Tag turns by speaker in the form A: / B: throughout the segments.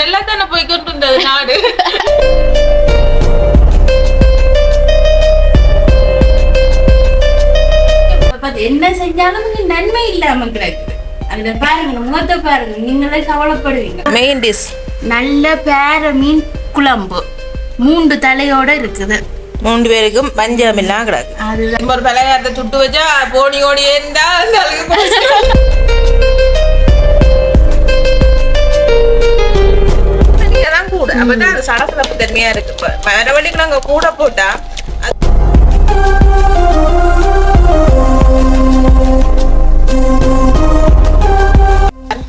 A: நல்லா தானே போய் கொண்டு இருந்தது நாடு
B: என்ன செஞ்சாலும் நன்மை இல்லாம கிடக்குது. அந்த பாருங்க முகத்தை பாருங்க நீங்களே கவலைப்படுவீங்க.
A: மெயின் டிஷ்
B: நல்ல பேர மீன் குழம்பு. மூன்று தலையோட இருக்குது.
A: மூன்று பேருக்கும் பஞ்சம் எல்லாம் கிடக்கு. ஒரு பலகாரத்தை சுட்டு வச்சா போனி ஓடி இருந்தா அந்த அளவுக்கு கூட அப்பதான் அது சடசடப்பு தன்மையா இருக்கு. வேற வழிக்கு நாங்க கூட போட்டா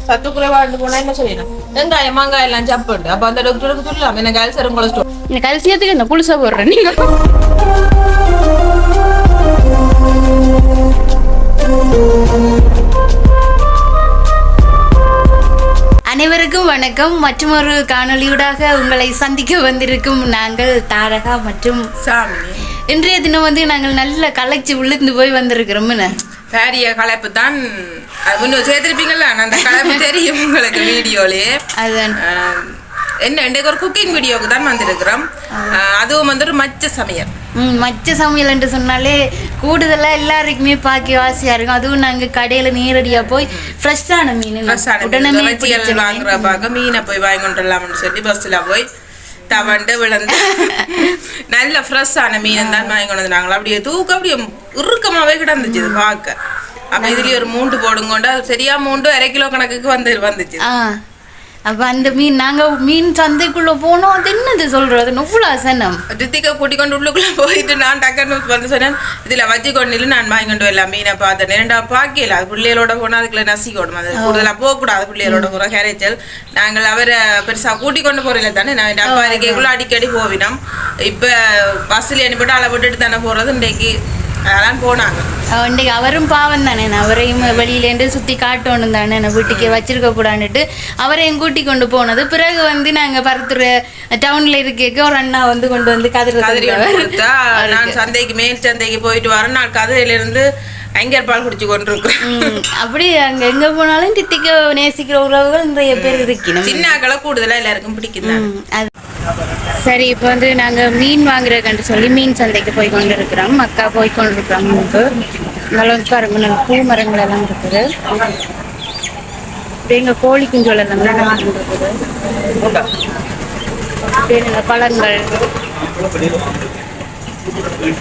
A: சத்து குறைபாடு போனா என்ன செய்யணும்? வெங்காயம் மாங்காய் எல்லாம் சாப்பிட்டு அப்ப அந்த டாக்டருக்கு சொல்லலாம். எனக்கு அல்சரும் கொலஸ்ட்ரால்
B: இந்த கல்சியத்துக்கு என்ன புதுசா போடுறேன் நீங்க அனைவருக்கும் வணக்கம். மற்றும் ஒரு காணொளியூடாக உங்களை சந்திக்க வந்திருக்கும் நாங்கள் தாரகா மற்றும்
A: சாமி.
B: இன்றைய தினம் வந்து நாங்கள் நல்ல கலைச்சு விழுந்து போய் வந்திருக்கிறோம்?
A: பாரிய கலப்பு தான். அது இன்னும் சேர்த்திருப்பீங்கல்ல? அந்த கலப்பு தெரியும் உங்களுக்கு வீடியோலயே
B: அதுதான்
A: என்ன இன்றைக்கு ஒரு குக்கிங் வீடியோக்கு தான் வந்திருக்கிறோம். அதுவும் வந்து ஒரு மச்ச சமையல்.
B: மச்ச சமையல் என்று சொன்னாலே கூடுதலா எல்லாருக்குமே பாக்கி ஆசையா இருக்கும். அதுவும் நாங்க கடையில நேரடியா போய் ஃப்ரெஷ்ஷான மீன் உடனே
A: வச்சியல் வாங்குற பார்க்க மீனை போய் வாங்கி வரலாம்னு சொல்லி பஸ்ஸில் போய் தவண்டு விழுந்து நல்ல ஃப்ரெஷ்ஷான மீன் தான் வாங்கி கொண்டு வந்தாங்களா அப்படியே தூக்க அப்படியே இறுக்கமாவே கிடந்துச்சு இது பார்க்க. அப்ப இதுலயே ஒரு மூண்டு போடுங்கொண்டு அது சரியா மூண்டு அரை கிலோ கணக்குக்கு வந்து வந்துச்சு.
B: அப்ப அந்த மீன் நாங்க மீன் சந்தைக்குள்ள போனோம். அது என்னது சொல்றது? நுவ்வளோ சனம்
A: ரித்திகா கூட்டி கொண்டு உள்ளுக்குள்ள போயிட்டு நான் டக்குன்னு வந்து சொன்னேன் இதுல வச்சு கொண்டு நான் வாங்கி கொண்டு வரலாம். மீனை பார்த்தேன். இரண்டா பாக்கல அது பிள்ளைகளோட போனா அதுக்குள்ள நசிக்கணும் அது கூடுதலா போக கூடாது பிள்ளைகளோட போற கேரேச்சல் நாங்கள் அவரை பெருசா கூட்டி கொண்டு போறதில்ல தானே. நான் அப்பா இருக்கக்குள்ள அடிக்கடி போவினோம். இப்ப பஸ்ல அனுப்பிட்டு அளவு விட்டுட்டு தானே போறது. இன்றைக்கு அதெல்லாம் போனாங்க
B: இன்றைக்கு அவரும் பாவம் தானே அவரையும் வெளியிலேருந்து சுற்றி காட்டணும் தானே வீட்டுக்கே வச்சிருக்க கூடாதுன்னுட்டு அவரையும் கூட்டி கொண்டு போனது பிறகு வந்து நாங்கள் பருத்துற டவுனில் இருக்க ஒரு அண்ணா வந்து கொண்டு வந்து கதிர
A: கதிரி ஒன்று கொடுத்தா நான் சந்தைக்கு மேல் சந்தைக்கு போயிட்டு வரேன் நான் கதிரையில இருந்து ஐங்கர் பால் குடிச்சு கொண்டு இருக்கிறேன்
B: ம், அப்படி அங்க எங்க போனாலும் தித்திக்க நேசிக்கிற உறவுகள் நிறைய பேர் இருக்கணும்
A: சின்ன ஆக்களை கூடுதலா எல்லாருக்கும்
B: அது சரி இப்போ வந்து நாங்க மீன் வாங்குறதுக்கு சொல்லி மீன் சந்தைக்கு போய் கொண்டு இருக்கிறோம் அக்கா போய் கொண்டு இருக்கிறோம் முன்பு. நல்லா பாருங்க நல்ல பூ மரங்கள் எல்லாம் இருக்குது. எங்கள் எங்க கோழி குஞ்சோல் எல்லாம் இருக்குது. பழங்கள்?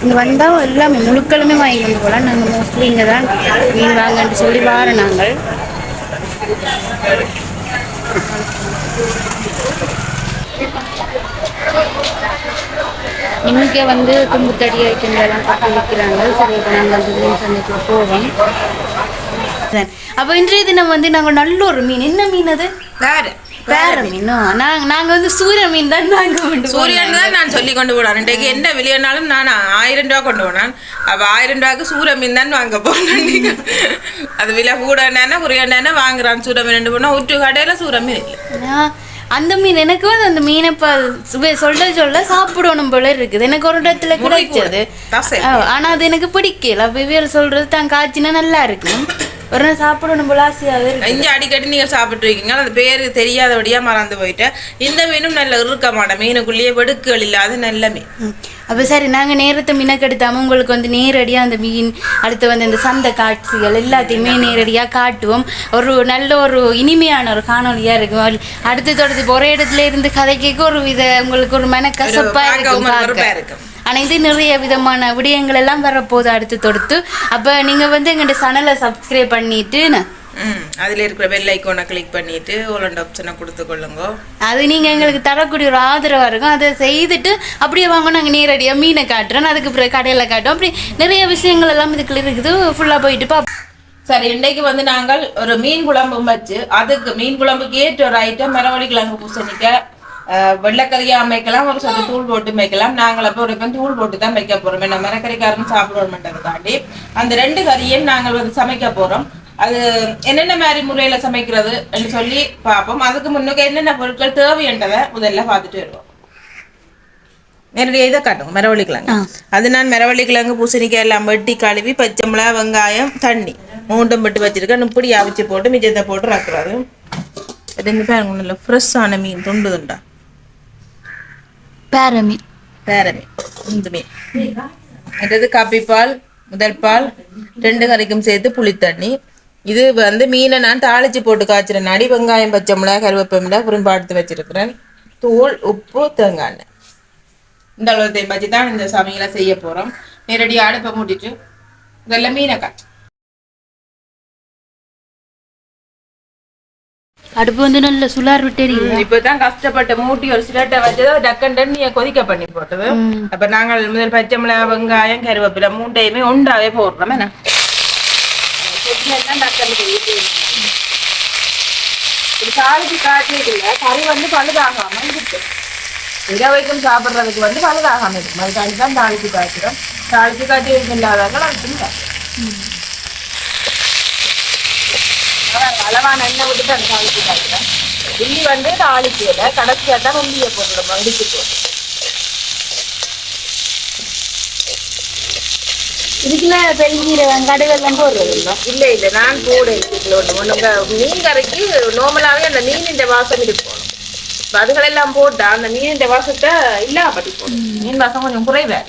B: இங்க வந்தா எல்லாமே முழுக்களுமே வாங்கி போகலாம் நாங்க மோஸ்ட்லி இங்க தான் மீன் வாங்கன்னு சொல்லி வார நாங்கள். இன்னைக்கே வந்து கும்புத்தடி ஐட்டங்கள் எல்லாம் கட்டி வைக்கிறாங்க. சரி இப்போ நாங்கள் அந்த மீன் சந்தைக்கு போவோம். அப்போ இன்றைய தினம் வந்து நாங்கள் நல்ல ஒரு மீன். என்ன மீன் அது?
A: வேற.
B: வேற மீனோ? நாங்க நாங்க வந்து சூரிய மீன் தான் வேண்டும்
A: சூரியன் தான் நான் சொல்லி கொண்டு போனேன். இன்றைக்கு என்ன விலையானாலும் நான் ஆயிரம் ரூபா கொண்டு போனேன். அப்ப ஆயிரம் ரூபாய்க்கு சூரிய மீன் தான் வாங்க போனேன். நீங்க. அது விலை கூட என்னன்னா குறைய என்ன வாங்குறான். சூரிய மீன் ரெண்டு போனா ஒரு கடையில சூரிய மீன் இல்லை.
B: அந்த மீன் எனக்கு வந்து அந்த மீனை சொல்ல சொல்ல சாப்பிடணும் போல இருக்குது. எனக்கு ஒரு இடத்துல கிடைச்சது. ஆனா அது எனக்கு பிடிக்கல. இவியல் சொல்றது தான் காய்ச்சினா நல்லா இருக்கும். ஒரு நாள் சாப்பிடணும் போல ஆசையாவே இருக்கு.
A: இங்க அடிக்கடி நீங்க சாப்பிட்டு இருக்கீங்க. அது பேரு தெரியாதபடியா மறந்து போயிட்டேன் இந்த மீனும் நல்ல இறுக்கமான மீனுக்குள்ளேயே வெடுக்குகள் இல்லாத நல்ல மீன்.
B: அப்ப சரி நாங்க நேரத்தை மினக்கெடுத்தாம உங்களுக்கு வந்து நேரடியா அந்த மீன் அடுத்து வந்து இந்த சந்தை காட்சிகள் எல்லாத்தையுமே நேரடியா காட்டுவோம். ஒரு நல்ல ஒரு இனிமையான ஒரு காணொலியா இருக்கும். அடுத்து தொடர்ந்து ஒரே இடத்துல இருந்து கதை கேட்க ஒரு வித உங்களுக்கு ஒரு மனக்கசப்பா
A: பார்க்கவும்
B: இருக்கும்
A: இருக்கும்.
B: ஆனா இது நிறைய விதமான விடயங்கள் எல்லாம் வரப்போகுது அடுத்து தொடுத்து. அப்ப நீங்க வந்து எங்கள்ட்ட சேனலை சப்ஸ்கிரைப் பண்ணிட்டு
A: ம் அதுல இருக்கிற பெல் ஐக்கோனை கிளிக் பண்ணிட்டு ஓலண்ட் ஆப்ஷனை கொடுத்து கொள்ளுங்க.
B: அது நீங்க எங்களுக்கு தரக்கூடிய ஒரு ஆதரவா இருக்கும். அதை செய்துட்டு அப்படியே வாங்க நாங்க நேரடியா மீனை காட்டுறோம். அதுக்கு பிறகு கடையில காட்டுவோம். அப்படி நிறைய விஷயங்கள் எல்லாம் இதுக்குள்ள இருக்குது. ஃபுல்லா போயிட்டு பா
A: சரி இன்னைக்கு வந்து நாங்கள் ஒரு மீன் குழம்பும் வச்சு அதுக்கு மீன் குழம்புக்கு ஏற்ற ஒரு ஐட்டம் மரவள்ளி கிழங்கு பூசணிக்காய் வெள்ளைக்கறியா வைக்கலாம் ஒரு சொந்த தூள் போட்டு வைக்கலாம் நாங்கள் அப்போ ஒரு பக்கம் தூள் போட்டு தான் வைக்க போறோம் என்ன மரக்கறிக்காரன் சாப்பிடுவோம்ன்றதுக்காண்டி அந்த ரெண்டு கறியும் நாங்கள் வந்து சமைக்க போறோம். அது என்னென்ன மாதிரி முறையில சமைக்கிறது என்று சொல்லி பார்ப்போம். அதுக்கு முன்னுக்கு என்னென்ன பொருட்கள் தேவைன்றதை முதல்ல பார்த்துட்டு வருவோம். நேரடியாக இதை காட்டுங்க மரவள்ளி கிழங்கு. அது நான் மரவள்ளி கிழங்கு பூசணிக்காய் எல்லாம் வெட்டி கழுவி பச்சை மிளகா வெங்காயம் தண்ணி மூண்டும் விட்டு வச்சிருக்கேன். இப்படி அவிச்சு போட்டு மிச்சத்தை போட்டு ரக்குறது ரெண்டு பேரும் நல்ல ஃப்ரெஷ்ஷான மீன் துண்டு துண்டா.
B: பேரமி
A: வேற மீன் மீன் அடுத்தது காப்பிப்பால் முதல் பால் ரெண்டு கறிக்கும் சேர்த்து புளித்தண்ணி. இது வந்து மீனை நான் தாளிச்சு போட்டு காய்ச்சிறேன் அடி வெங்காயம் பச்சை மிளகாய் கருவேப்பை மிளகாய் குறும்பாடுத்து வச்சிருக்கிறேன். தூள் உப்பு தேங்காய் இந்த அளவு வச்சு தான் இந்த சமையலை செய்ய போகிறோம் நேரடியாக அடுப்பை மூட்டிட்டு இதெல்லாம் மீனை காய்ச்சி
B: அடுப்பு வந்து நல்ல சுலார் விட்டேரியும்
A: இப்பதான் கஷ்டப்பட்டு மூட்டி ஒரு சிலட்டை வச்சது டக்கன் தண்ணியை கொதிக்க பண்ணி போட்டது. அப்ப நாங்கள் முதல் பச்சை மிளகாய் வெங்காயம் கருவேப்பிலை மூண்டையுமே உண்டாவே போடுறோம். என்ன? தாளிச்சு காட்டியது இல்ல கறி வந்து பழுதாகாம இருக்கு. இரவைக்கும் சாப்பிடுறதுக்கு வந்து பழுதாகாம இருக்கும் அதுக்காண்டி தான் காய்ச்சிடும் தாளிச்சு காய்ச்சி இல்லாதவங்க அது திங்க அளவான எண்ணெய் விட்டு தான் தாளிச்சு காய்ச்சிடும் உள்ளி வந்து தாளிக்கல கடைசியா தான் உள்ளியை போட்டுடும் இடிச்சு போட்டு
B: இதுக்குள்ள பெருஞ்சீரகம் கடுகெல்லாம் போடுறது இல்லை
A: இல்ல இல்ல. நான் கூட இதுல ஒண்ணு ஒண்ணுங்க மீன் கறிக்கு நார்மலாவே அந்த மீனின் வாசம் இருக்கும் இப்ப அதுகளெல்லாம் போட்டா அந்த மீனின் வாசத்தை இல்லாமட்டி போடும் மீன் வாசம் கொஞ்சம் குறைவே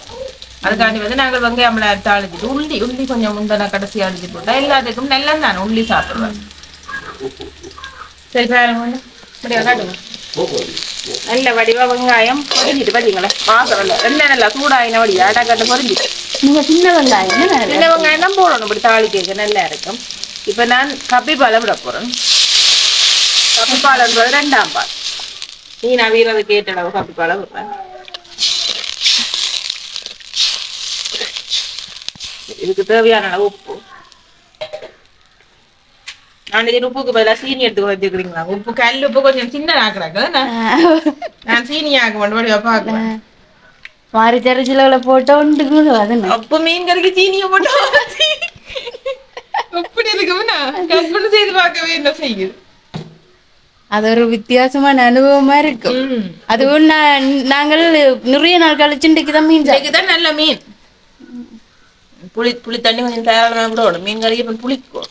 A: அதுக்காண்டி வந்து நாங்கள் வெங்காயம் மிளகாய் தாளிச்சிட்டு உள்ளி உள்ளி கொஞ்சம் முந்தன கடைசி அடிச்சு போட்டா எல்லாத்துக்கும் நல்லா தானே உள்ளி சாப்பிடுவேன். சரி பாருங்க இப்படியா காட்டுங்க நல்ல வடிவா வெங்காயம் பொரிஞ்சிட்டு பார்த்தீங்களா வாசம் இல்லை எண்ணெய் நல்லா சூடாயின வடிவா. அடக்கட்டு பொரிஞ்சிட்டு.
B: நீங்க சின்ன வெங்காயம்
A: சின்ன வெங்காயம் தான் போடணும். இப்படி தாளி கேட்க நல்லா இருக்கும். இப்போ நான் கப்பி பாலை விட போறேன். கப்பி பாலன்றது ரெண்டாம் பால். நீ நான் வீரது கேட்ட அளவு கப்பி பாலை விடுறேன். இதுக்கு தேவையான அளவு உப்பு. நான் இது உப்புக்கு பதிலாக சீனி எடுத்து வச்சுக்கிறீங்களா உப்பு கல் உப்பு கொஞ்சம் சின்ன ஆக்குறாங்க நான் சீனி ஆக்க மாட்டேன் பார்க்குறேன்
B: மாறி தெரிச்சில போட்டா உண்டு. அதுன்னு
A: அப்ப மீன் கறிக்கு சீனியை போட்டு எப்படி இருக்கும்னா கற்பனை செய்து பார்க்கவே என்ன செய்யுது?
B: அது ஒரு வித்தியாசமான அனுபவமா இருக்கும். அதுவும் நான் நாங்கள் நிறைய நாள் கழிச்சு தான் மீன்.
A: இதுதான் நல்ல மீன். புளி புளி தண்ணி கொஞ்சம் தாராளமாக கூட விடும் மீன் கறிக்கு அப்புறம் புளிக்கும்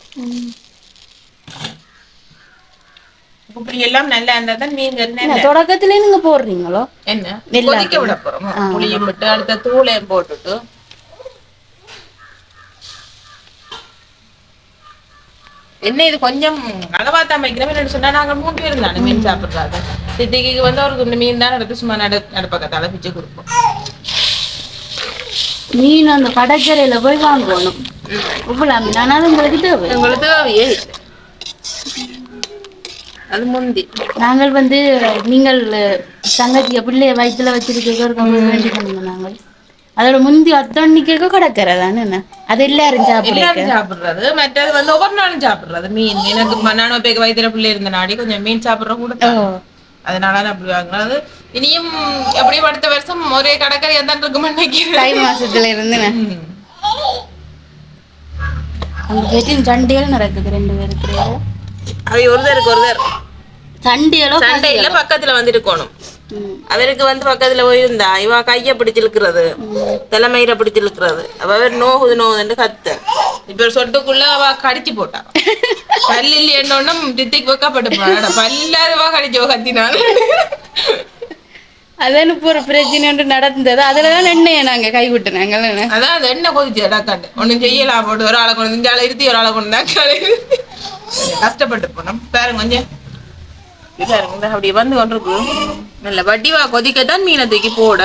A: புளி எல்லாம் நல்லா இருந்தா தான் மீன் கறி
B: தொடக்கத்திலே நீங்க போடுறீங்களோ
A: என்ன கொதிக்க விட போறோம் புளியும் விட்டு அடுத்த தூளையும் போட்டுட்டு என்ன இது கொஞ்சம் அளவா தான் வைக்கிறோம் சொன்னா நாங்க மூணு பேர் தானே மீன் சாப்பிடுறாங்க சித்திக்கு வந்து துண்டு மீன் தான் எடுத்து சும்மா நடு நடுப்பக்கத்தால பிச்சு கொடுப்போம்
B: மீன் அந்த கடற்கரையில போய் வாங்கணும். இவ்வளவு மீன் உங்களுக்கு தேவை.
A: உங்களுக்கு தேவையே அது முந்தி.
B: நாங்கள் வந்து நீங்கள் தங்கச்சிய பிள்ளைய வயிற்றுல வச்சிருக்க வேண்டி பண்ணோம் நாங்கள். அதோட முந்தி அத்தன்னைக்கு கடற்கரை தானே என்ன? அது எல்லாரும்
A: எல்லாரும் சாப்பிடுறது மற்றது வந்து ஒவ்வொரு நாளும் சாப்பிடுறது. மீன் எனக்கு நானும் பேக்கு வயிற்றுல பிள்ளை இருந்த நாடி கொஞ்சம் மீன் சாப்பிடுற கூட. அதனால தான் அப்படி வாங்குறது இனியும் எப்படியும் அடுத்த வருஷம் ஒரே கடற்கரையா தான் இருக்குமே நினைக்கிறேன்.
B: தை மாசத்துல இருந்து. அங்க போயிட்டு சண்டைகள் நடக்குது ரெண்டு பேருக்கு.
A: அவை ஒருத்தருக்கு ஒருத்தர்
B: சண்டைகளோ
A: சண்டையில பக்கத்துல வந்து இருக்கணும். அவருக்கு வந்து பக்கத்துல போயிருந்தா. இவ கைய பிடிச்சு இழுக்கிறது. தலைமயிர பிடிச்சு இழுக்கிறது. அவ நோகுது நோகுதுன்னு கத்த. இப்ப சொட்டுக்குள்ள அவ கடிச்சு போட்டா. பல்லு இல்லையன்னொன்னு தித்திக்கு வைக்கப்பட்டு போறா. பல்லாதவா கடிச்சோ கத்தினான்.
B: அதான் இப்போ ஒரு பிரச்சனை நடந்தது. அதுலதான் எண்ணெயை நாங்க கைவிட்டு நாங்கள்
A: அதான் அது என்ன கொதிச்சு அடாக்காண்டு ஒண்ணும் செய்யலாம் போட்டு. ஒரு ஆளை கொண்டு வந்து ஆளை இருத்தி ஒரு ஆளை கொண்டு கஷ்டப்பட்டு போனோம். பாருங்க கொஞ்சம் இது பாருங்க இந்த அப்படி வந்து கொண்டிருக்கு. நல்ல வட்டிவா கொதிக்கத்தான் மீனை தூக்கி போட.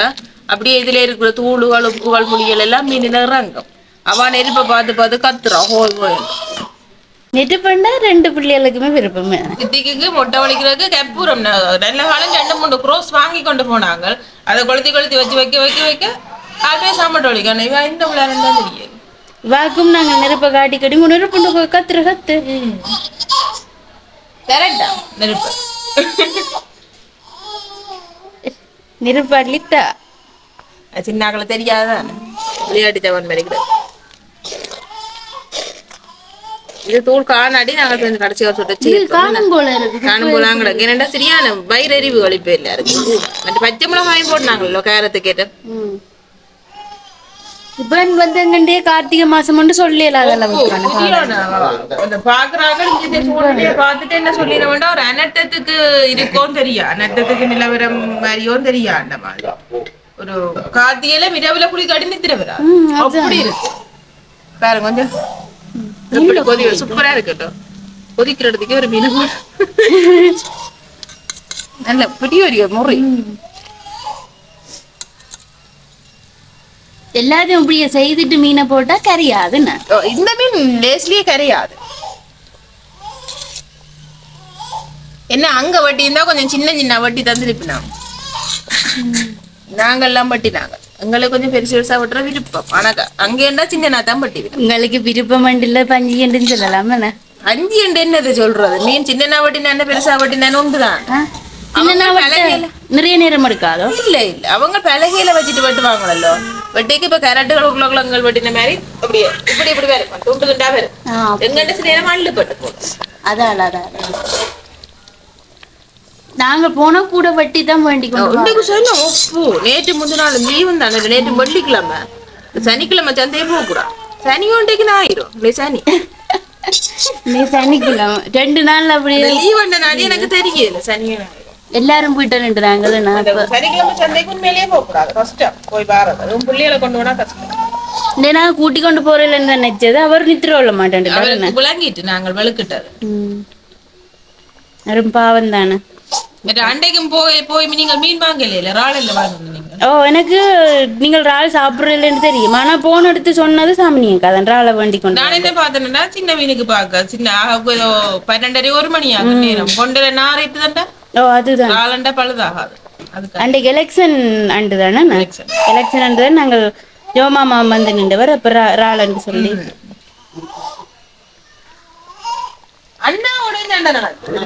A: அப்படியே இதுல இருக்கிற தூளுகள் உப்புகள் புளிகள் எல்லாம் மீன் இறங்கும். அவன் நெருப்பை பார்த்து பார்த்து கத்துறான் ஹோய் ஹோய்
B: பண்ணா ரெண்டு பிள்ளைகளுக்குமே விருப்பமே.
A: சித்திக்கு மொட்டை வலிக்கிறதுக்கு கற்பூரம். நல்ல காலம் ரெண்டு மூணு குரோஸ் வாங்கி கொண்டு போனாங்க. அதை கொளுத்தி கொளுத்தி வச்சு வைக்க வைக்க வைக்க அப்படியே சாமட்டு வலிக்கணும் இவன் இந்த விளையாடுன்னு தான் தெரியாது
B: வாக்கும் நாங்கள் நெருப்பை காட்டி கட்டி நெருப்பு கத்துற கத்து.
A: கரெக்டா நெருப்பு.
B: நெருப்பு அள்ளித்தா
A: அது சின்ன ஆக்களை தெரியாதான் விளையாட்டு தவன் வரைக்கிறது இது தூள் காணாடி நாங்கள் சேர்ந்து கடைசி சுட்டு
B: இது காணும் போல
A: காணும் போலாங்களுக்கு என்னடா சரியான வயிறறிவு வலிப்பு இல்லை இருக்கு மற்ற பச்சை மிளகாயும் போட்டாங்களோ கேரத்து கேட்டு.
B: இப்ப வந்து எங்கண்டே கார்த்திகை மாசம் மட்டும் சொல்லல?
A: அந்த பாக்குறாங்க பார்த்துட்டு என்ன சொல்லிட வேண்டாம் ஒரு அனர்த்தத்துக்கு இருக்கோம் தெரியா? அனர்த்தத்துக்கு நிலவரம் மாதிரியோ தெரியா அந்த மாதிரி? ஒரு காத்தியில இரவுல குளி கடி நித்திர வரா அப்படி இருக்கு. பாருங்க கொஞ்சம். எப்படி கொதி சூப்பரா இருக்கட்டும் கொதிக்கிறதுக்கே ஒரு மீன் நல்ல பெரிய ஒரு முறை.
B: எல்லாத்தையும் இப்படியே செய்துட்டு மீனை போட்டா கறியாதுன்னு
A: ஓ, இந்த மீன் லேஸ்லயே கரையாது. என்ன அங்க வட்டி இருந்தா கொஞ்சம் சின்ன சின்ன வட்டி தந்துருப்பினாங்க நாங்கெல்லாம் பட்டினாங்க. எங்களுக்கு கொஞ்சம் பெருசு பெருசா வெட்டுற விருப்பம். ஆனா அங்க இருந்தா சின்ன தான் பட்டி
B: உங்களுக்கு விருப்பம் இல்ல பஞ்சு என்று சொல்லலாம் என்ன?
A: அஞ்சு என்று என்னது சொல்றது? மீன் சின்ன வட்டினா என்ன பெருசா வட்டினான்னு உண்டுதான்?
B: நிறைய நேரம் எடுக்காதோ?
A: இல்ல இல்ல. அவங்க பலகையில வச்சுட்டு வெட்டுவாங்களோ வெட்டிக்கு இப்ப கரட்டுகள் உருளைக்கிழங்குகள் வெட்டின மாதிரி அப்படியே இப்படி இப்படி வரும் துண்டு துண்டா வரும்
B: ஆ,
A: எங்கிட்ட சில நேரம் அள்ளு பட்டு போடும்.
B: அதான் அதான் நாங்க போனா கூட வட்டி தான் வேண்டி கொண்டு வரோம்.
A: இன்னைக்கு சொன்னோம் உப்பு நேற்று முந்தின நாள் லீவு தானே. நேற்று வெள்ளிக்கிழமை. சனிக்கிழமை சந்தையே போகக்கூடாது. சனி ஒன்றைக்கு நான் ஆயிரும். இல்லை சனி.
B: நீ சனிக்கிழமை. ரெண்டு நாள் அப்படியே
A: லீவ் வந்த நாள் எனக்கு தெரியல. சனி
B: எல்லாரும் போயிட்டு நின்றுறாங்க நான்
A: சனிக்கிழமை சந்தைக்கு உண்மையிலேயே போகக்கூடாது. கஷ்டம் போய் பாருங்க. அதுவும் பிள்ளைகளை கொண்டு போனா கஷ்டம்.
B: இந்த நான் கூட்டி கொண்டு போறேன்னு நினைச்சது. அவர் நித்திர கொள்ள மாட்டேன்
A: விளங்கிட்டு நாங்கள் வெளுக்கிட்டது
B: அரும் பாவம் தானே.
A: அண்டைக்கும் போய் போய் நீங்கள் மீன் வாங்கல இல்ல ராள் இல்ல வாங்குங்க நீங்க
B: ஓ எனக்கு நீங்கள் இறால் சாப்பிட்றதுன்னு தெரியும். ஆனா போன் எடுத்து சொன்னது சாமினியக்கா அதான் இறாலை வேண்டி கொண்டு
A: நான் என்ன பார்த்தேன்னா சின்ன மீனுக்கு பார்க்க. சின்ன பன்னெண்டரை ஒரு மணி ஆகும் நேரம். கொண்டு நாரிட்டு தாண்டா
B: ஓ அதுதான்.
A: ராளண்டா பழுதாகாது.
B: அன்றைக்கு எலெக்ஷன் அண்டு தானே. எலெக்ஷன் அண்டு தான் நாங்கள் யோமாமா வந்து நின்றவர் அப்ப ரா- இறால்னு சொல்லி.
A: அண்ணாவோட சண்டை நடக்குது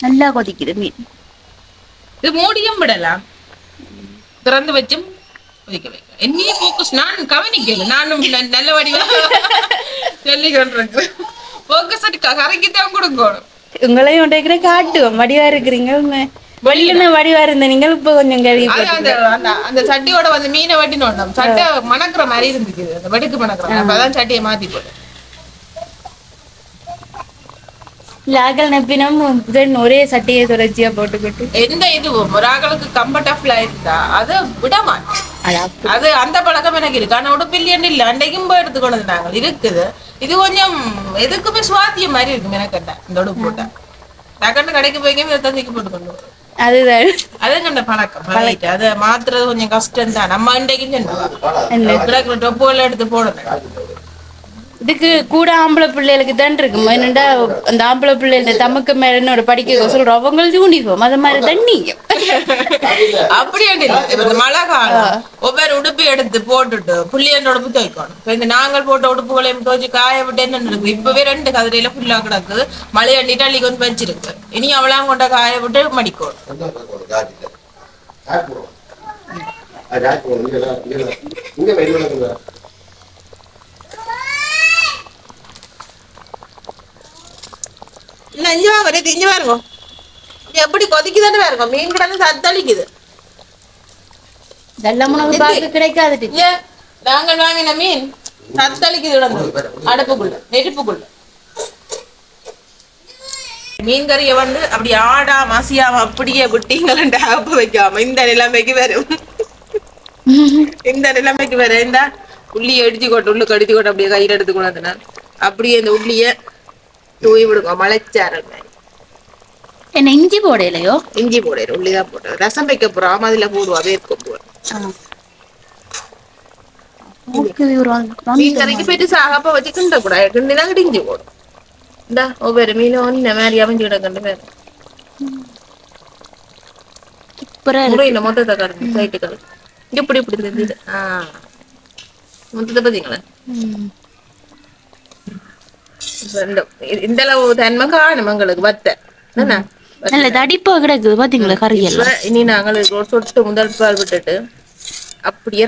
B: நல்லா கொதிக்குது மீன்.
A: இது மூடியும் விடலாம். திறந்து வச்சும் கொதிக்க வைக்கலாம் என்னையே போக்கஸ் நான் கவனிக்கல. நானும் நல்ல வடிவா சொல்லி கொண்டிருக்கிறேன் போக்கஸ் கரைக்குத்தான் கொடுக்கணும்.
B: உங்களையும் உடைக்கிற காட்டுவோம். வடிவா இருக்கிறீங்க வெளியில வடிவா. இருந்த நீங்கள் இப்ப கொஞ்சம் கேள்வி
A: அந்த சட்டியோட வந்து மீனை வெட்டினோம் சட்டை மணக்கிற மாதிரி இருந்துச்சு அந்த வெடுக்கு மணக்கிற. அப்பதான் சட்டியை மாத்தி போட்டேன்.
B: லாகல் நப்பினம் ஒரே சட்டையை தொடர்ச்சியா போட்டுக்கிட்டு.
A: எந்த இதுவும். ஒரு ஆக்களுக்கு கம்ஃபர்டபுளா இருந்தா அதை விட மாட்டேன். அது அந்த பழக்கம் எனக்கு இருக்கு. ஆனா உடுப்பில்லையன்னு இல்ல. அன்றைக்கும் போய் எடுத்துக்கொண்டு நாங்கள். இருக்குது. இது கொஞ்சம் எதுக்குமே சுவாத்தியம் மாதிரி இருக்கும். எனக்கு இந்த உடுப்பு போட்டா. டக்குன்னு கடைக்கு போய் இதை தந்திக்கு போட்டு கொண்டு வரும்
B: அதுதான்.
A: அதுங்க அந்த பழக்கம். பழகிட்டு அதை மாத்துறது கொஞ்சம் கஷ்டம் தான் நம்ம? கிடக்குற டொப்புகள் எடுத்து போடணும்.
B: இதுக்கு கூட ஆம்பளை பிள்ளைகளுக்கு தான் இருக்கும் என்னடா அந்த ஆம்பளை பிள்ளைகள தமக்கு மேல ஒரு படிக்க சொல்றோம் அவங்களுக்கு யூனிஃபார்ம் அது மாதிரி தண்ணி
A: அப்படி இல்ல. இப்ப இந்த மழை காலம் ஒவ்வொரு உடுப்பு எடுத்து போட்டுட்டு புள்ளியன் உடுப்பு துவைக்கணும். இப்ப இந்த நாங்கள் போட்ட உடுப்புகளையும் துவைச்சு காய விட்டு என்ன நடக்குது இப்பவே ரெண்டு கதிரையில ஃபுல்லா கிடக்குது மழை அண்டிட்டு அள்ளி கொண்டு வச்சிருக்கு. இனி அவளாம் கொண்ட காய விட்டு மடிக்கணும். இல்ல இங்க வாங்க பாருங்க. இது எப்படி கொதிக்குதுன்னு பாருங்க. மீன் கிடந்து தத்தளிக்குது.
B: இதெல்லாம் உனக்கு பார்க்க கிடைக்காது
A: நாங்கள் வாங்கின மீன் தத்தளிக்குது கிடந்து அடுப்புக்குள்ள நெருப்புக்குள்ள. மீன் கறியை வந்து அப்படி ஆடா மசியாம அப்படியே விட்டீங்களா ஆப்ப வைக்காம இந்த நிலைமைக்கு வரும். இந்த நிலைமைக்கு வரும் இந்த உள்ளியை அடிச்சு கொண்டு உள்ளுக்கு அடிச்சு கொண்டு அப்படியே கையில் எடுத்து கொண்டாந்துனா அப்படியே இந்த உள்ளிய தூவி விடுங்க மலைச்சாரல் மாதிரி
B: என்ன இஞ்சி போடையிலையோ
A: இஞ்சி போடுற உள்ளிதான் போட்டு ரசம் வைக்க போறோம். அதுல போடுவா வேர்க்கும் போடுவோம் மீன் கறிக்கு போயிட்டு சாகப்ப வச்சு கிண்ட கூடாது. கிண்டினா கிடிஞ்சு போடும். இந்த ஒவ்வொரு மீனும் ஒன்னு மாதிரி அமைஞ்சு கிடக்கண்டு பேர் முறையில மொத்தத்தை கறந்து சைட்டு கலர் இப்படி இப்படி தெரிஞ்சுது மொத்தத்தை இப்ப இந்த அளவு தன்மை காணும் எங்களுக்கு வத்த
B: நல்ல தடிப்பா கிடக்குது பாத்தீங்களா
A: இப்ப இனி நாங்கள் ஒரு சொட்டு முதல் பால் விட்டுட்டு அப்படியே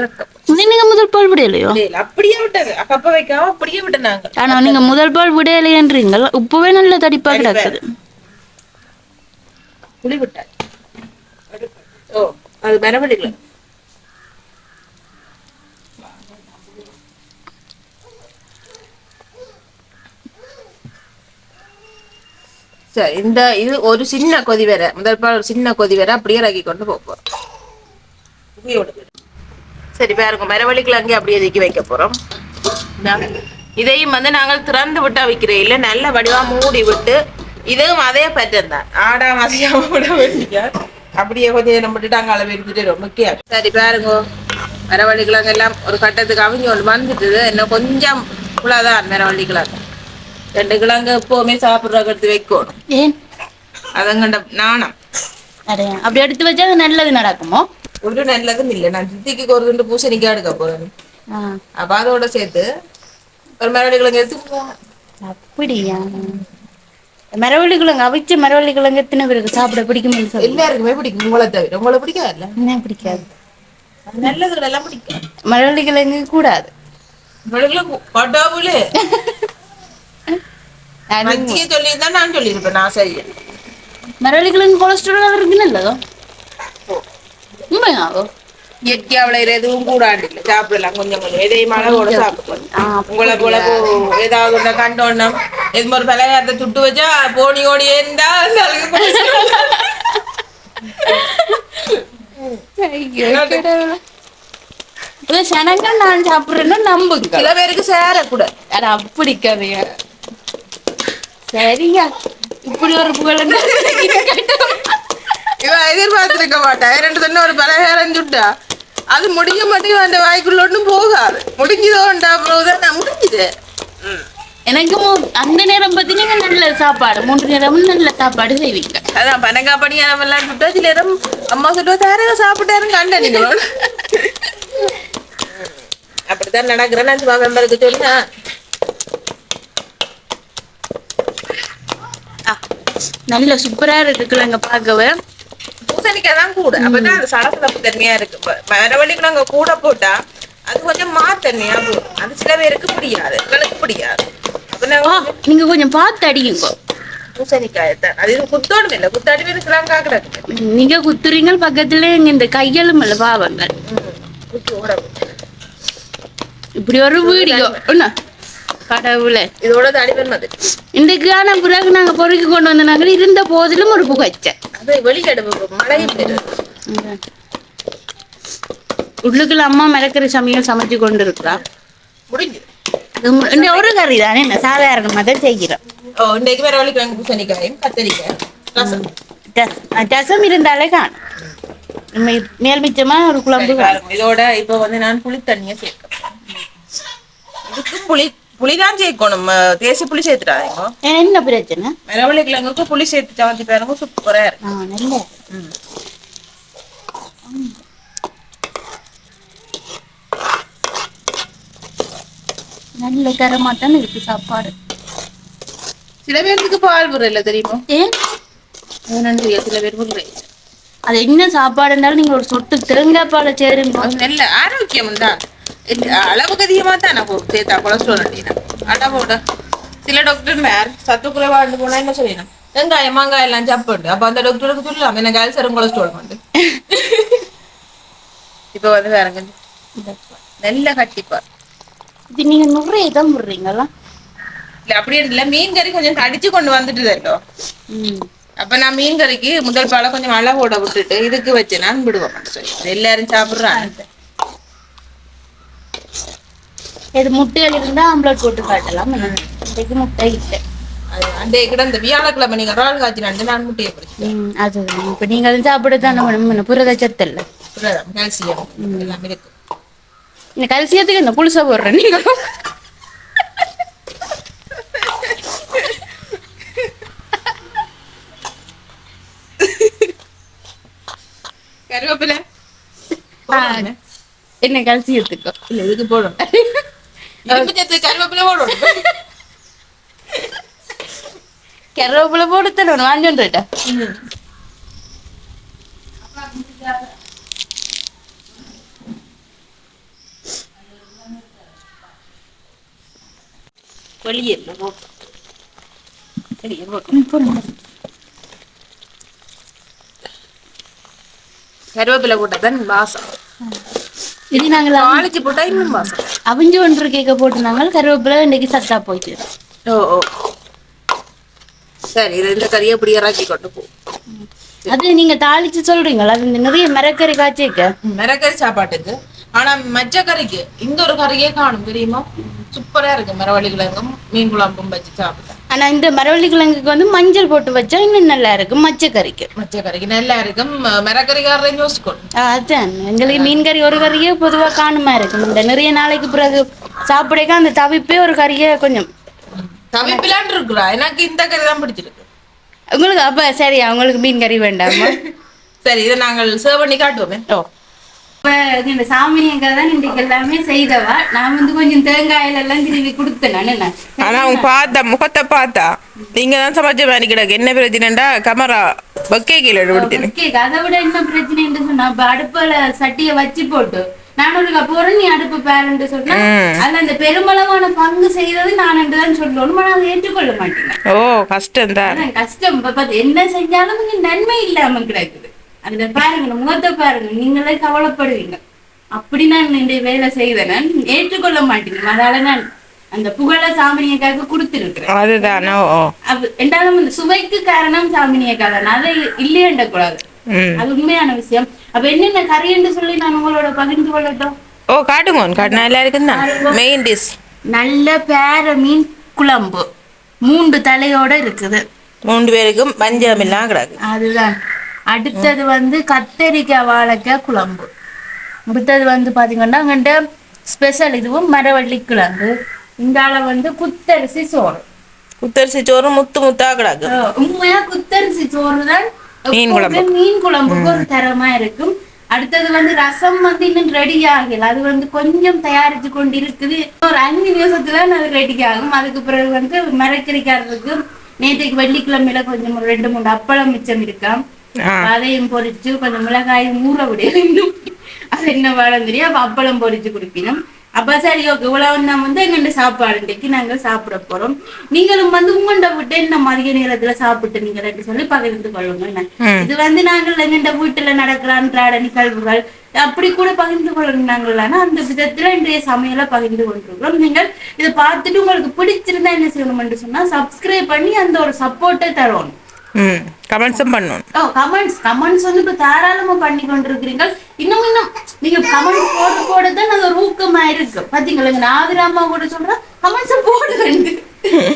B: நீங்க முதல் பால் விடையிலையோ
A: அப்படியே விட்டது. வைக்காம அப்படியே விட்டு நாங்கள்.
B: ஆனா நீங்க முதல் பால் விடையிலையன்றீங்க இப்பவே நல்ல தடிப்பா கிடக்குது.
A: புளி ஓ அது சரி இந்த இது ஒரு சின்ன கொதி வேற. முதல் பால் ஒரு சின்ன கொதி வேற. அப்படியே இறக்கி கொண்டு போப்போம் சரி பாருங்க. மரவள்ளிக்கிழங்கு அப்படியே இறக்கி வைக்க போறோம். இதையும் வந்து நாங்கள் திறந்து விட்டா வைக்கிறோம் இல்ல. நல்ல வடிவா மூடி விட்டு இதுவும் அதே பேட்டர்ன் தான். ஆடா மசியாம விட வேண்டிய? அப்படியே கொஞ்சம் நேரம் விட்டுட்டு அங்கே அளவு எடுத்துட்டு முக்கியம். சரி பாருங்க. மரவள்ளிக்கிழங்கு எல்லாம் ஒரு கட்டத்துக்கு அவிஞ்சு ஒன்று வந்துட்டு இன்னும் கொஞ்சம் இவ்வளோதான் மரவள்ளிக்கிழங்கு ரெண்டு கிழங்கு எப்பவுமே சாப்பிட்றதுக்கு எடுத்து வைக்கணும்.
B: ஏன்?
A: அதங்கண்ட நாணம்.
B: அப்படி எடுத்து வச்சா நல்லது நடக்குமோ?
A: ஒரு நல்லதும் இல்லை. நான் சித்திக்கு ஒரு ரெண்டு பூசணிக்காய் எடுக்க போறேன். அப்ப அதோட சேர்த்து ஒரு மரவள்ளிக்கிழங்கு எடுத்து
B: அப்படியா? மரவள்ளி கிழங்கு அவிச்ச மரவள்ளி கிழங்கு எத்தனை பேருக்கு சாப்பிட பிடிக்கும்னு சொல்லி
A: எல்லாருக்குமே பிடிக்கும். உங்களை தவிர உங்களை பிடிக்காதுல்ல
B: என்ன பிடிக்காது.
A: நல்லதுகள் எல்லாம் பிடிக்கும்
B: மரவள்ளி கிழங்கு கூடாது.
A: மரவள்ளிக்கிழங்கு மச்சியை சொல்லியிருந்தா நான் சொல்லியிருப்பேன் நான் சரி
B: மரவள்ளி கிழங்கு கொலஸ்ட்ரால் இருக்கு நல்லதோ உண்மையாவோ
A: இயற்கையா விளையிற எதுவும் கூடாண்டு இல்லை சாப்பிடலாம் கொஞ்சம் கொஞ்சம் எதையும் அளவோட சாப்பிடலாம் உங்களை போல ஏதாவது ஒண்ணு கண்டோன்னம் எது ஒரு பலகாரத்தை சுட்டு வச்சா போனி ஓடி இருந்தா அந்த
B: சனங்கள் நான் சாப்பிடுறேன்னு நம்புங்க
A: சில பேருக்கு சேரக்கூடாது
B: அட அப்படி கதையா சரியா இப்படி ஒரு புகழ்
A: இவன் எதிர்பார்த்திருக்க மாட்டான் ரெண்டு தண்ணி ஒரு பலகாரம் சுட்டா. அது முடிஞ்ச மட்டும் அந்த வாய்க்குள்ள ஒன்றும் போகாது. முடிஞ்சதோண்டா அப்புறம் நான் முடிஞ்சுது. ம்.
B: எனக்கு மு- அந்த நேரம் பார்த்தீங்கன்னா நல்ல சாப்பாடு. மூன்று நேரமும் நல்ல சாப்பாடு செய்வீங்க.
A: அதான் பனங்கா பணியாரம் எல்லாம் சுட்டா சில நேரம் அம்மா சொல்லுவா தாரங்க சாப்பிட்டாருன்னு கண்ட நீங்களோட அப்படித்தான் நடக்கிறேன் நான் சும்மா மெம்பருக்கு சொன்னா
B: ஆ, நல்ல சூப்பரா இருக்குல்லங்க பார்க்கவே.
A: பூசணிக்காய் தான் கூட அப்பதான் அது சடசடப்பு தன்மையா இருக்கு. மரவள்ளிக்கு நாங்க கூட போட்டா அது கொஞ்சம் மாத்தன்மையா போகும். அது சில பேருக்கு பிடிக்காது எங்களுக்கு பிடிக்காது நாங்க
B: கொஞ்சம் பார்த்து அடியுங்க.
A: பூசணிக்காயை தான் அது குத்தோடும் இல்லை. குத்தாடி இருக்கலாம் காக்கிடாது
B: ம், நீங்க குத்துறீங்க பக்கத்துல இந்த கையெழும் இல்ல பாவங்க
A: குத்தி ஓட
B: இப்படி ஒரு வீடியோ. என்ன? கடவுளே.
A: இதோட தடிவன் அது
B: இன்றைக்கான பிறகு நாங்க பொறுக்கி கொண்டு வந்த நாங்கள் இருந்த போதிலும் ஒரு புகைச்ச.
A: அது வெளிக்கடுப்பு பெறுது
B: உள்ளுக்குள்ள அம்மா மிளக்கிற சமையல் சமைச்சு கொண்டு இருக்கிறா
A: முடிஞ்சு
B: இந்த ஒரு கறி தானே என்ன சாதாரணமாக தான் செய்கிறோம்.
A: ஓ இன்றைக்கு வேற வழி கிழங்கு பூசணிக்காயும் கத்தரிக்காய் ரசம்.
B: இருந்தாலே காணும். மேல் மிச்சமா ஒரு குழம்பு.
A: இதோட இப்போ வந்து நான் புளி தண்ணியை சேர்க்கிறேன் இதுக்கும் புளி புளி தான் சேர்க்கணும் தேசி புளி சேர்த்துட்டாங்க
B: என்ன பிரச்சனை?
A: மரவள்ளி கிழங்குக்கு புளி சேர்த்து சமைச்சு பாருங்க சூப்பரா இருக்கு.
B: நல்ல. தரமாட்டம் இருக்கு சாப்பாடு.
A: சில பேருக்கு பால் இல்ல தெரியுமா?
B: ஏன்?
A: சில பேர் புற
B: அது என்ன சாப்பாடு இருந்தாலும் நீங்க ஒரு சொட்டு தேங்காய் பாலை
A: அது நல்ல ஆரோக்கியம் தான் அளவுக்கு அதிகமா தான் நான் சேர்த்தா கொலஸ்ட்ரால் அப்படின்னா அளவோட சில டாக்டர் மேர் சத்து குறைபாடு போனா என்ன சொல்லணும் வெங்காயம் மாங்காய் எல்லாம் சாப்பிட்டு அப்ப அந்த டாக்டருக்கு சொல்லலாம் எனக்கு அல்சரும் கொலஸ்ட்ரால் வந்து இப்ப வந்து வேறங்க நல்ல கட்டிப்பா
B: இது நீங்க நுறைய தான் முடுறீங்களா
A: இல்ல அப்படி இல்ல மீன் கறி கொஞ்சம் கடிச்சு கொண்டு வந்துட்டுதோ
B: ம்
A: அப்ப நான் மீன் கறிக்கு முதல் பாலை கொஞ்சம் அளவோட விட்டுட்டு இதுக்கு வச்சு நான் விடுவேன் சொல்லி எல்லாரும் சாப்பிடுறாங்க
B: இது முட்டைகள் இருந்தா ஆம்லெட் போட்டு காட்டலாம். இன்றைக்கு முட்டை இல்லை.
A: அண்டே கூட இந்த வியாழக்கிழமை நீங்க ரால் காய்ச்சி நண்டு நான் முட்டையை பிடிச்சேன்
B: ம் அதுதான் இப்போ நீங்க அதை சாப்பிட தானே வேணும் புரத சத்து இல்லை
A: கால்சியம் எல்லாமே இருக்கு.
B: இந்த கல்சியத்துக்கு என்ன புதுசா போடுறேன் நீங்க.
A: கருவேப்பிலை
B: என்ன கல்சியத்துக்கு?
A: இல்ல இதுக்கு போடணும் இரும்பு சத்து கருவேப்பிலை போடணும்
B: கருவேப்பிலை போட்டு தரணும் வாங்கிட்டு
A: வெளியே கருவேப்பிலை போட்டா தான் வாசம்
B: இது நாங்கள்
A: தாளிச்சு போட்டா இன்னும் வாசம்
B: அவிஞ்சு ஒன்று கேட்க போட்டுருந்தாங்க. கருவேப்பிலை இன்னைக்கு சத்தா போயிட்டு
A: ஓ ஓ. சரி இந்த கறியை இப்படி இறக்கி கொண்டு போ.
B: அது நீங்க தாளிச்சு சொல்றீங்களா? அது நிறைய மரக்கறி காய்ச்சிக்க
A: மிரக்கறி சாப்பாட்டுக்கு. ஆனா மச்ச கறிக்கு இந்த ஒரு கறியே காணும் தெரியுமா? சூப்பரா இருக்கு. மரவள்ளி கிழங்கும் மீன் குழம்பும் வச்சு சாப்பிட்டேன்
B: ஆனா இந்த மரவள்ளி கிழங்குக்கு வந்து மஞ்சள் போட்டு வச்சா இன்னும் நல்லா இருக்கும். மச்சக்கறிக்கு
A: மச்ச கறிக்கு நல்லா இருக்கும். மிரக்கறிக்காரரையும் யோசிக்கணும்
B: ஆ, அதான். எங்களுக்கு மீன் கறி ஒரு கறியே பொதுவா காணுமா இருக்கும். இந்த நிறைய நாளைக்கு பிறகு சாப்பிடக்க அந்த தவிப்பே ஒரு கறியே கொஞ்சம்.
A: தவிப்பிலான் இருக்குறா எனக்கு இந்த கறி தான் பிடிச்சிருக்கு.
B: உங்களுக்கு அப்ப சரி உங்களுக்கு மீன் கறி வேண்டாமா?
A: சரி இதை நாங்கள் சர்வ் பண்ணி காட்டுவோமே.
B: ஓ. இப்ப தான் இன்றைக்கு எல்லாமே செய்தவா நான் வந்து கொஞ்சம் தேங்காயில எல்லாம் திருவி கொடுத்தேன் நான்.
A: ஆனா அவங்க பார்த்தா முகத்தை பார்த்தா நீங்க தான் சமைச்ச மாதிரி கிடக்கு என்ன பிரச்சனைடா கமரா பக்கே கீழே விடுத்தேன்
B: அதை விட என்ன பிரச்சனைன்னு சொன்னா அடுப்புல சட்டியை வச்சு போட்டு நான் ஒரு போறேன் நீ அடுப்பு பேரண்ட் சொன்னா அதுல அந்த பெருமளவான பங்கு செய்யறது நான் தான் சொல்லணும். ஆனா அதை ஏற்றுக்கொள்ள மாட்டேன்
A: ஓ கஷ்டம். தான்
B: கஷ்டம் என்ன செஞ்சாலும் நன்மை இல்லாம கிடக்குது. அதுல பாருங்க முகத்தை பாருங்க. நீங்களே கவலைப்படுவீங்க. அப்படி நான் இந்த வேலை செய்தேன் நான் ஏற்றுக்கொள்ள மாட்டேன். அதால நான் அந்த புகழ சாமினியக்காக கொடுத்துருக்கிறேன்.
A: அதுதான்?
B: என்றாலும் இந்த சுவைக்கு காரணம் சாமினியக்காக தான். அதை இல்லையண்ட கூடாது அது உண்மையான விஷயம். அப்ப என்னென்ன கறி என்று சொல்லி நான் உங்களோட பகிர்ந்து கொள்ளட்டும்?
A: ஓ காட்டுங்க காட்டுனா எல்லாருக்கும் தான். மெயின் டிஷ்
B: நல்ல பேர மீன் குழம்பு. மூன்று தலையோட இருக்குது.
A: மூன்று பேருக்கும் பஞ்சம் எல்லாம் கிடக்கு.
B: அதுதான். அடுத்தது வந்து கத்தரிக்காய் வாழைக்காய் குழம்பு. அடுத்தது வந்து பாத்தீங்கன்னா அங்கிட்ட ஸ்பெஷல் இதுவும் மரவள்ளி கிழங்கு இங்கால வந்து குத்தரிசி சோறு.
A: குத்தரிசி சோறு முத்து முத்தா கிடக்கு.
B: உண்மையா குத்தரிசி சோறு தான்?
A: மீன்
B: எப்பவுமே மீன் குழம்புக்கு ஒரு தரமா இருக்கும். அடுத்தது வந்து ரசம் வந்து இன்னும் ரெடி ஆகல. அது வந்து கொஞ்சம் தயாரிச்சு கொண்டு இருக்குது ஒரு அஞ்சு நிமிஷத்துல அது ரெடி ஆகும். அதுக்கு பிறகு வந்து மரக்கறிக்காரருக்கு நேற்றுக்கு வெள்ளிக்கிழமையில கொஞ்சம் ரெண்டு மூணு அப்பளம் மிச்சம் இருக்காம்.
A: ஆ
B: அதையும் பொரிச்சு கொஞ்சம் மிளகாயும் ஊற விட வேண்டும் அது என்ன வேலை தெரியும். அப்ப அப்பளம் பொரிச்சு குடிக்கணும். அப்ப சரி ஓகே. இவ்வளவு நான் வந்து எங்கண்ட சாப்பாடு இன்றைக்கு நாங்க சாப்பிட போறோம். நீங்களும் வந்து உங்கண்ட விட்டு என்ன மதிய நேரத்துல சாப்பிட்டு நீங்க சொல்லி பகிர்ந்து கொள்ளுங்க. இது வந்து நாங்கள் எங்கண்ட வீட்டுல நடக்கிற அன்றாட நிகழ்வுகள். அப்படி கூட பகிர்ந்து கொள்ளணும் ஆனா அந்த விதத்துல இன்றைய சமையலை பகிர்ந்து கொண்டிருக்கிறோம். நீங்கள் இதை பார்த்துட்டு உங்களுக்கு பிடிச்சிருந்தா என்ன செய்யணும்னு சொன்னா சப்ஸ்கிரைப் பண்ணி அந்த ஒரு சப்போர்ட்டை தரணும்.
A: கமெண்ட்ஸும் பண்ணணும்
B: ஓ கமெண்ட்ஸ் கமெண்ட்ஸ் வந்து இப்ப தாராளமா பண்ணி கொண்டிருக்கிறீங்க இன்னும் இன்னும் நீங்க கமெண்ட்ஸ் போட போட தான் அது ஒரு ஊக்கமா இருக்கு. பாத்தீங்களா? எங்க நாதிராமா கூட சொல்றேன் கமெண்ட்ஸ் போடுவேன்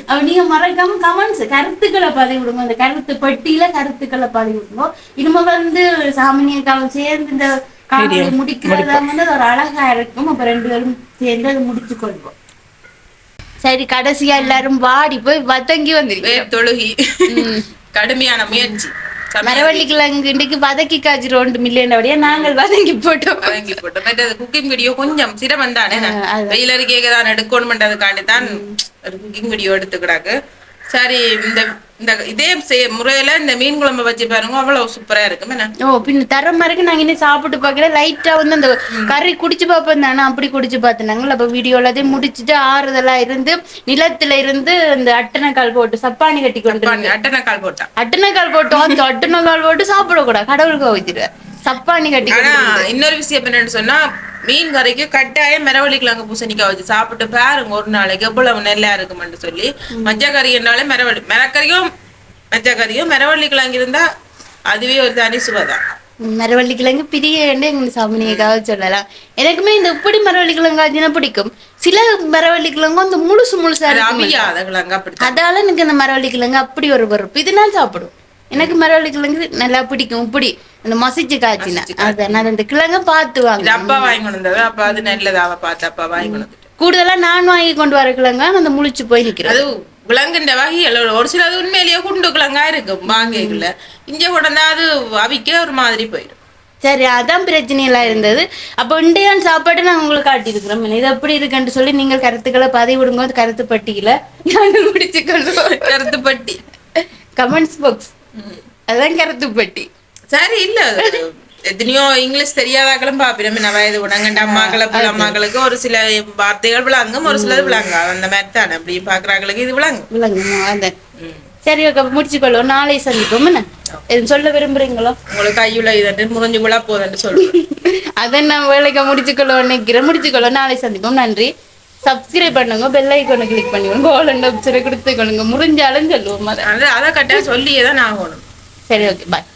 B: அப்ப நீங்க மறக்காம கமெண்ட்ஸ் கருத்துக்களை பதிவிடுங்க அந்த கருத்து பெட்டியில கருத்துக்களை பதிவிடுங்க இனிமே வந்து சாமினியக்காவும் சேர்ந்து இந்த காணொலி முடிக்கிறதா வந்து அது ஒரு அழகா இருக்கும். அப்ப ரெண்டு பேரும் சேர்ந்து அதை முடிச்சு கொள்வோம். சரி கடைசியா எல்லாரும் வாடி போய் வதங்கி
A: வேர் தொழுகி. கடுமையான முயற்சி.
B: மரவள்ளி கிழங்கு இன்னைக்கு வதக்கி காய்ச்சிரும் ஒன்று மில்லியன் வழியா நாங்கள் வதங்கி போட்டோம்.
A: வதங்கி போட்டு மற்றது குக்கிங் வீடியோ கொஞ்சம் சிரமம் தானே
B: அது.
A: வெயிலரி கேக்க தான் எடுக்கணும்ன்றதுக்காண்டி தான் ஒரு குக்கிங் வீடியோ எடுத்துக்கிறாங்க சரி இந்த இந்த இதே முறையில இந்த மீன் குழம்பு வச்சு பாருங்க அவ்வளவு சூப்பரா இருக்கும். என்ன?
B: ஓ பின்ன தரமா இருக்கு நாங்க இன்னும் சாப்பிட்டு பார்க்கல. லைட்டா வந்து அந்த கறி குடிச்சு பார்ப்போம் தானே அப்படி குடிச்சு பார்த்துனாங்களா? அப்ப வீடியோ எல்லாத்தையும் முடிச்சுட்டு ஆறுதலா இருந்து நிலத்துல இருந்து அந்த அட்டனக்கால் போட்டு சப்பானி கட்டி கொண்டு
A: பாருங்க, அட்டனை கால் போட்டா.
B: அட்டனக்கால் போட்டு அந்த அட்டனக்கால் போட்டு சாப்பிடக்கூடாது. கடவுளுக்கு வச்சிருவேன் சப்பானி கட்டி
A: ஆனா இன்னொரு விஷயம் என்னன்னு சொன்னா மீன் கறிக்கு கட்டாயம் மிரவள்ளி கிழங்கு பூசணிக்காய் வச்சு சாப்பிட்டு பாருங்க ஒரு நாளைக்கு எவ்வளவு நெல்லா இருக்கும்னு சொல்லி. மஞ்ச கறி என்னாலே மிரவள்ளி மிரக்கறியும் மஞ்ச கறியும் மிரவள்ளி கிழங்கு இருந்தா அதுவே ஒரு தனி சுவைதான்.
B: மரவள்ளி கிழங்கு பிரிய எங்க சாமினியக்காக சொல்லலாம். எனக்குமே இந்த இப்படி மரவள்ளி கிழங்கு ஆச்சுன்னா பிடிக்கும். சில மரவள்ளி கிழங்கு அந்த முழுசு முழுசா இருக்கும் அதால எனக்கு அந்த மரவள்ளி கிழங்கு அப்படி ஒரு வெறுப்பு. இது நான் சாப்பிடும். எனக்கு மரவள்ளி கிழங்கு நல்லா பிடிக்கும். இப்படி அந்த மசிச்சு காய்ச்சினா. அதான் நான் அந்த கிழங்க பார்த்து
A: இது
B: வாங்க
A: அப்பா வாங்கி கொண்டு வந்தது. அப்பா அது நல்லதா? அவ பார்த்து அப்பா வாங்கி கொண்டு
B: கூடுதலா நான் வாங்கி கொண்டு வர கிழங்கா? அந்த முழிச்சு போய் நிக்கிறேன்.
A: அது விலங்குன்ற வகையில் ஒரு சிலது உண்மையிலேயே குண்டு கிழங்கா இருக்கும் வாங்கிக்கல இங்க கொண்டா அது அவிக்க ஒரு மாதிரி போயிடும்.
B: சரி அதான் பிரச்சனை எல்லாம் இருந்தது. அப்போ இண்டையான் சாப்பாடு நான் உங்களுக்கு காட்டியிருக்கிறோம். இது எப்படி இருக்குன்னு சொல்லி நீங்கள் கருத்துக்களை பதிவிடுங்க அது கருத்து பட்டியல நாங்கள் முடிச்சு
A: கருத்து பட்டி
B: கமெண்ட்ஸ் பாக்ஸ் அதான் கருத்து பட்டி.
A: சரி இல்ல. அது எத்தனையோ இங்கிலீஷ் தெரியாதாக்களும் பாப்பிடும். என்ன வயது உடங்கண்ட அம்மாக்களை அம்மாக்களுக்கு ஒரு சில வார்த்தைகள் விளங்கும் ஒரு சிலது விளங்காது. அந்த மாதிரி தானே. அப்படி பாக்குறாங்களுக்கு இது விளங்கும்.
B: விளங்குமா. அந்த. சரி ஓகே முடிச்சுக்கொள்வோம். நாளை சந்திப்போம். என்ன? எதுவும் சொல்ல விரும்புறீங்களோ?
A: உங்களுக்கு கையுள்ள இதட்டு முறிஞ்சு விழா போதுன்னு சொல்லுவேன்.
B: அதை நான் வேலைக்கு முடிச்சுக்கொள்ள நினைக்கிறேன் முடிச்சுக்கொள்ள நாளை சந்திப்போம். நன்றி. சப்ஸ்கிரைப் பண்ணுங்க பெல் ஐக்கானை கிளிக் பண்ணிக்கோங்க. கோல் ஆப்ஷனை கொடுத்துக்கொள்ளுங்க முடிஞ்சாலும் சொல்லுவோம்
A: அதை கட்டாயம் சொல்லியே தான் ஆகணும்.
B: சரி ஓகே பாய்